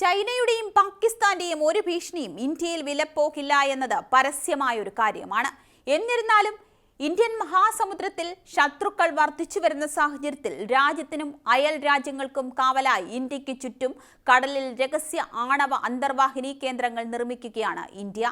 ചൈനയുടെയും പാകിസ്ഥാന്റെയും ഒരു ഭീഷണിയും ഇന്ത്യയിൽ വിലപ്പോകില്ല എന്നത് പരസ്യമായ ഒരു കാര്യമാണ്. എന്നിരുന്നാലും ഇന്ത്യൻ മഹാസമുദ്രത്തിൽ ശത്രുക്കൾ വർദ്ധിച്ചു വരുന്ന സാഹചര്യത്തിൽ രാജ്യത്തിനും അയൽ രാജ്യങ്ങൾക്കും കാവലായി ഇന്ത്യയ്ക്ക് ചുറ്റും കടലിൽ രഹസ്യ ആണവ അന്തർവാഹിനി കേന്ദ്രങ്ങൾ നിർമ്മിക്കുകയാണ് ഇന്ത്യ.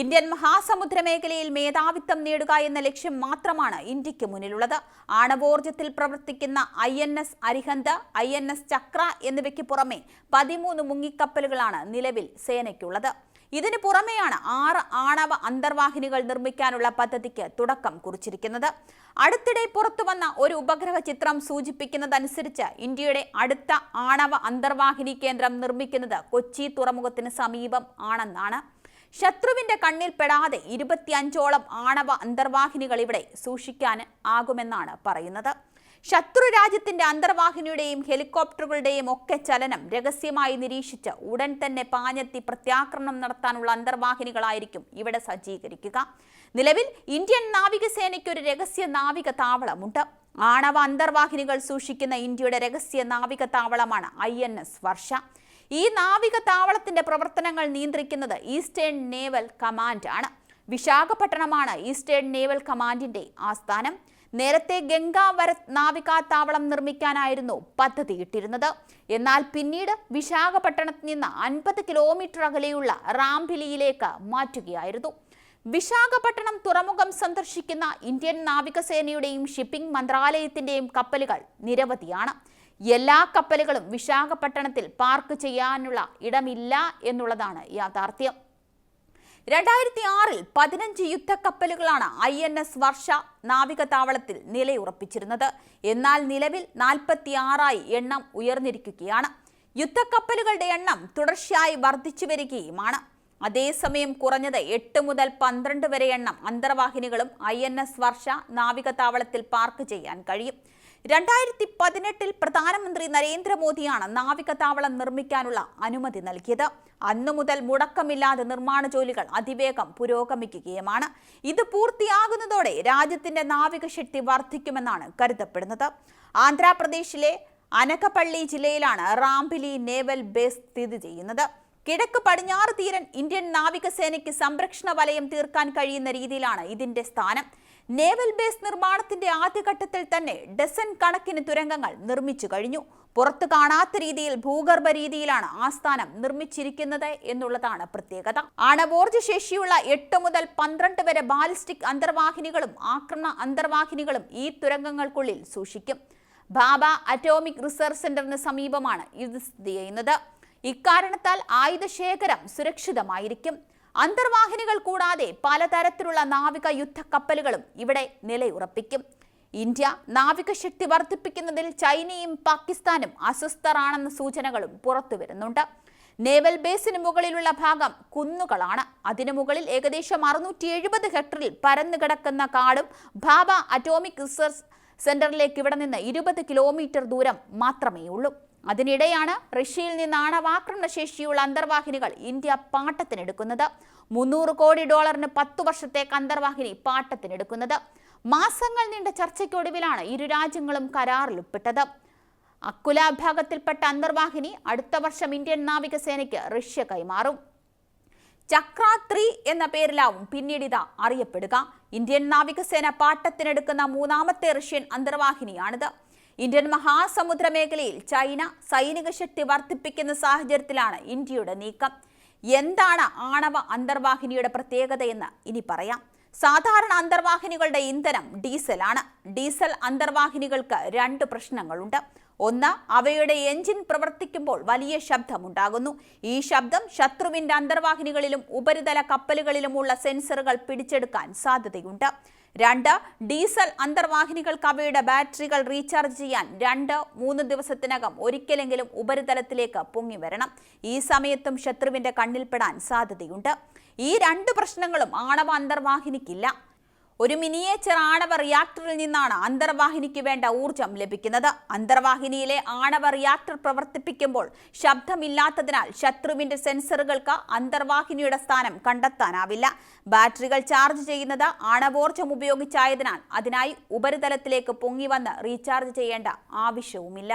ഇന്ത്യൻ മഹാസമുദ്ര മേഖലയിൽ മേധാവിത്വം നേടുക എന്ന ലക്ഷ്യം മാത്രമാണ് ഇന്ത്യയ്ക്ക് മുന്നിലുള്ളത്. ആണവോർജത്തിൽ പ്രവർത്തിക്കുന്ന I N S Arihant I N S Chakra എന്നിവയ്ക്ക് പുറമെ പതിമൂന്ന് മുങ്ങിക്കപ്പലുകളാണ് നിലവിൽ സേനയ്ക്കുള്ളത്. ഇതിനു പുറമെയാണ് ആറ് ആണവ അന്തർവാഹിനികൾ നിർമ്മിക്കാനുള്ള പദ്ധതിക്ക് തുടക്കം കുറിച്ചിരിക്കുന്നത്. അടുത്തിടെ പുറത്തുവന്ന ഒരു ഉപഗ്രഹ ചിത്രം സൂചിപ്പിക്കുന്നതനുസരിച്ച് ഇന്ത്യയുടെ അടുത്ത ആണവ അന്തർവാഹിനി കേന്ദ്രം നിർമ്മിക്കുന്നത് കൊച്ചി തുറമുഖത്തിന് സമീപം ആണെന്നാണ്. ശത്രുവിന്റെ കണ്ണിൽ പെടാതെ ഇരുപത്തിയഞ്ചോളം ആണവ അന്തർവാഹിനികൾ ഇവിടെ സൂക്ഷിക്കാൻ ആകുമെന്നാണ് പറയുന്നത്. ശത്രു രാജ്യത്തിന്റെ അന്തർവാഹിനിയുടെയും ഹെലികോപ്റ്ററുകളുടെയും ഒക്കെ ചലനം രഹസ്യമായി നിരീക്ഷിച്ച് ഉടൻ തന്നെ പാഞ്ഞെത്തി പ്രത്യാക്രമണം നടത്താനുള്ള അന്തർവാഹിനികളായിരിക്കും ഇവിടെ സജ്ജീകരിക്കുക. നിലവിൽ ഇന്ത്യൻ നാവികസേനയ്ക്ക് ഒരു രഹസ്യ നാവിക താവളമുണ്ട്. ആണവ അന്തർവാഹിനികൾ സൂക്ഷിക്കുന്ന ഇന്ത്യയുടെ രഹസ്യ നാവിക താവളമാണ് ഐ എൻ എസ് വർഷ. ഈ നാവിക താവളത്തിന്റെ പ്രവർത്തനങ്ങൾ നിയന്ത്രിക്കുന്നത് ഈസ്റ്റേൺ നേവൽ കമാൻഡ് ആണ്. വിശാഖപട്ടണമാണ് ഈസ്റ്റേൺ നേവൽ കമാൻഡിന്റെ ആസ്ഥാനം. നേരത്തെ ഗംഗാവര നാവികാത്താവളം നിർമ്മിക്കാനായിരുന്നു പദ്ധതിയിട്ടിരുന്നത് എന്നാൽ പിന്നീട് വിശാഖപട്ടണത്ത് നിന്ന് അൻപത് കിലോമീറ്റർ അകലെയുള്ള റാംഭിലിയിലേക്ക് മാറ്റുകയായിരുന്നു. വിശാഖപട്ടണം തുറമുഖം സന്ദർശിക്കുന്ന ഇന്ത്യൻ നാവികസേനയുടെയും ഷിപ്പിംഗ് മന്ത്രാലയത്തിന്റെയും കപ്പലുകൾ നിരവധിയാണ്. എല്ലാ കപ്പലുകളും വിശാഖപട്ടണത്തിൽ പാർക്ക് ചെയ്യാനുള്ള ഇടമില്ല എന്നുള്ളതാണ് യാഥാർത്ഥ്യം. രണ്ടായിരത്തി ആറിൽ പതിനഞ്ച് യുദ്ധക്കപ്പലുകളാണ് ഐ എൻ എസ് വർഷ നാവിക താവളത്തിൽ നിലയുറപ്പിച്ചിരുന്നത്. എന്നാൽ നിലവിൽ നാൽപ്പത്തി ആറായി എണ്ണം ഉയർന്നിരിക്കുകയാണ്. യുദ്ധക്കപ്പലുകളുടെ എണ്ണം തുടർച്ചയായി വർദ്ധിച്ചു വരികയുമാണ്. അതേസമയം കുറഞ്ഞത് എട്ട് മുതൽ പന്ത്രണ്ട് വരെ എണ്ണം അന്തർവാഹിനികളും ഐ എൻ എസ് വർഷ നാവിക താവളത്തിൽ പാർക്ക് ചെയ്യാൻ കഴിയും. രണ്ടായിരത്തി പതിനെട്ടിൽ പ്രധാനമന്ത്രി നരേന്ദ്രമോദിയാണ് നാവിക താവളം നിർമ്മിക്കാനുള്ള അനുമതി നൽകിയത്. അന്നു മുതൽ മുടക്കമില്ലാതെ നിർമ്മാണ ജോലികൾ അതിവേഗം പുരോഗമിക്കുകയുമാണ്. ഇത് പൂർത്തിയാകുന്നതോടെ രാജ്യത്തിന്റെ നാവികശക്തി വർദ്ധിക്കുമെന്നാണ് കരുതപ്പെടുന്നത്. ആന്ധ്രാപ്രദേശിലെ അനക്കപ്പള്ളി ജില്ലയിലാണ് റാംബിലി നേവൽ ബേസ് സ്ഥിതി ചെയ്യുന്നത്. കിഴക്ക് പടിഞ്ഞാറ് തീരൻ ഇന്ത്യൻ നാവികസേനയ്ക്ക് സംരക്ഷണ വലയം തീർക്കാൻ കഴിയുന്ന രീതിയിലാണ് ഇതിന്റെ സ്ഥാനം. നേവൽ ബേസ് നിർമ്മാണത്തിന്റെ ആദ്യഘട്ടത്തിൽ തന്നെ ഡസൻ കണക്കിന് തുരങ്കങ്ങൾ നിർമ്മിച്ചു കഴിഞ്ഞു. പുറത്തു കാണാത്ത രീതിയിൽ ഭൂഗർഭ രീതിയിലാണ് ആസ്ഥാനം നിർമ്മിച്ചിരിക്കുന്നത് എന്നുള്ളതാണ് പ്രത്യേകത. ആണവോർജ ശേഷിയുള്ള എട്ട് മുതൽ പന്ത്രണ്ട് വരെ ബാലിസ്റ്റിക് അന്തർവാഹിനികളും ആക്രമണ അന്തർവാഹിനികളും ഈ തുരങ്കങ്ങൾക്കുള്ളിൽ സൂക്ഷിക്കും. ബാബ അറ്റോമിക് റിസർച്ച് സെന്ററിന് സമീപമാണ് ഇത് സ്ഥിതി ചെയ്യുന്നത്. ഇക്കാരണത്താൽ ആയുധശേഖരം സുരക്ഷിതമായിരിക്കും. അന്തർവാഹിനികൾ കൂടാതെ പലതരത്തിലുള്ള നാവിക യുദ്ധ കപ്പലുകളും ഇവിടെ നിലയുറപ്പിക്കും. ഇന്ത്യ നാവിക ശക്തി വർദ്ധിപ്പിക്കുന്നതിൽ ചൈനയും പാകിസ്ഥാനും അസ്വസ്ഥരാണെന്ന സൂചനകളും പുറത്തു വരുന്നുണ്ട്. നേവൽ ബേസിന് മുകളിലുള്ള ഭാഗം കുന്നുകളാണ്. അതിനു മുകളിൽ ഏകദേശം അറുന്നൂറ്റി എഴുപത് ഹെക്ടറിൽ പരന്നു കിടക്കുന്ന കാടും ഭാബ അറ്റോമിക് റിസർച്ച് സെന്ററിലേക്ക് ഇവിടെ നിന്ന് ഇരുപത് കിലോമീറ്റർ ദൂരം മാത്രമേ ഉള്ളൂ അതിനിടെയാണ് റഷ്യയിൽ നിന്ന് ആണവാക്രമണ ശേഷിയുള്ള അന്തർവാഹിനികൾ ഇന്ത്യ പാട്ടത്തിനെടുക്കുന്നത്. മുന്നൂറ് കോടി ഡോളറിന് പത്ത് വർഷത്തേക്ക് അന്തർവാഹിനി പാട്ടത്തിനെടുക്കുന്നത്. മാസങ്ങൾ നീണ്ട ചർച്ചയ്ക്കൊടുവിലാണ് ഇരു രാജ്യങ്ങളും കരാറിൽ ഒപ്പിട്ടത് അക്കുല വിഭാഗത്തിൽപ്പെട്ട അന്തർവാഹിനി അടുത്ത വർഷം ഇന്ത്യൻ നാവികസേനയ്ക്ക് റഷ്യ കൈമാറും. ചക്ര ത്രീ എന്ന പേരിലാവും പിന്നീട് ഇത് അറിയപ്പെടുക. ഇന്ത്യൻ നാവികസേന പാട്ടത്തിനെടുക്കുന്ന മൂന്നാമത്തെ റഷ്യൻ അന്തർവാഹിനിയാണിത്. ഇന്ത്യൻ മഹാസമുദ്ര മേഖലയിൽ ചൈന സൈനിക ശക്തി വർദ്ധിപ്പിക്കുന്ന സാഹചര്യത്തിലാണ് ഇന്ത്യയുടെ നീക്കം. എന്താണ് ആണവ അന്തർവാഹിനിയുടെ പ്രത്യേകതയെന്ന് ഇനി പറയാം. സാധാരണ അന്തർവാഹിനികളുടെ ഇന്ധനം ഡീസലാണ്. ഡീസൽ അന്തർവാഹിനികൾക്ക് രണ്ട് പ്രശ്നങ്ങളുണ്ട്. ഒന്ന് അവയുടെ എഞ്ചിൻ പ്രവർത്തിക്കുമ്പോൾ വലിയ ശബ്ദമുണ്ടാകുന്നു. ഈ ശബ്ദം ശത്രുവിന്റെ അന്തർവാഹിനികളിലും ഉപരിതല കപ്പലുകളിലുമുള്ള സെൻസറുകൾ പിടിച്ചെടുക്കാൻ സാധ്യതയുണ്ട്. രണ്ട് ഡീസൽ അന്തർവാഹിനികൾക്ക് അവയുടെ ബാറ്ററികൾ റീചാർജ് ചെയ്യാൻ രണ്ട് മൂന്ന് ദിവസത്തിനകം ഒരിക്കലെങ്കിലും ഉപരിതലത്തിലേക്ക് പൊങ്ങി വരണം. ഈ സമയത്തും ശത്രുവിന്റെ കണ്ണിൽപ്പെടാൻ സാധ്യതയുണ്ട്. ഈ രണ്ട് പ്രശ്നങ്ങളും ആണവ അന്തർവാഹിനിക്കില്ല. ഒരു മിനിയേച്ചർ ആണവ റിയാക്ടറിൽ നിന്നാണ് അന്തർവാഹിനിക്ക് വേണ്ട ഊർജം ലഭിക്കുന്നത്. അന്തർവാഹിനിയിലെ ആണവ റിയാക്ടർ പ്രവർത്തിപ്പിക്കുമ്പോൾ ശബ്ദമില്ലാത്തതിനാൽ ശത്രുവിന്റെ സെൻസറുകൾക്ക് അന്തർവാഹിനിയുടെ സ്ഥാനം കണ്ടെത്താനാവില്ല. ബാറ്ററികൾ ചാർജ് ചെയ്യുന്നത് ആണവോർജം ഉപയോഗിച്ചായതിനാൽ അതിനായി ഉപരിതലത്തിലേക്ക് പൊങ്ങി വന്ന് റീചാർജ് ചെയ്യേണ്ട ആവശ്യവുമില്ല.